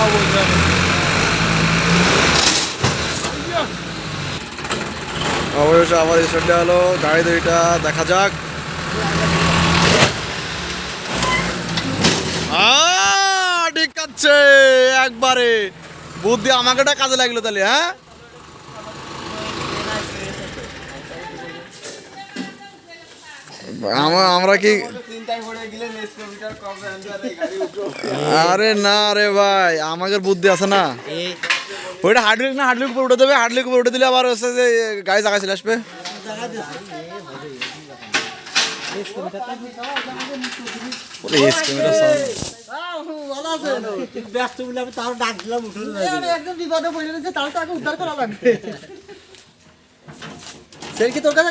তাও বলতে হবে অবশেষে আবার স্টার্টে হলো গাড়ি দুইটা, দেখা যাক। ঠিক আছে, একবারে। বুদ্ধি আমাকেটা কাজে লাগল তাহলে হ্যাঁ? আমা- আমরা কি চিন্তায় পড়ে গেলে নেক্সট কিলোমিটার কম গাড়ি উঠো আরে না রে ভাই আমাদের বুদ্ধি আছে না ওইটা হার্ডলিক না হার্ডলিক উপর উঠে দেবে হার্ডলিক উপর উঠে দিলে আবার হচ্ছে যে গাড়ি জায়গা চলে আসবে। ব্যস্ত বলে আমি তাও ডাক দিলাম উঠে একদম বিপদে পড়ে তাহলে তো আগে উদ্ধার করা লাগবে সেই তোর কাছে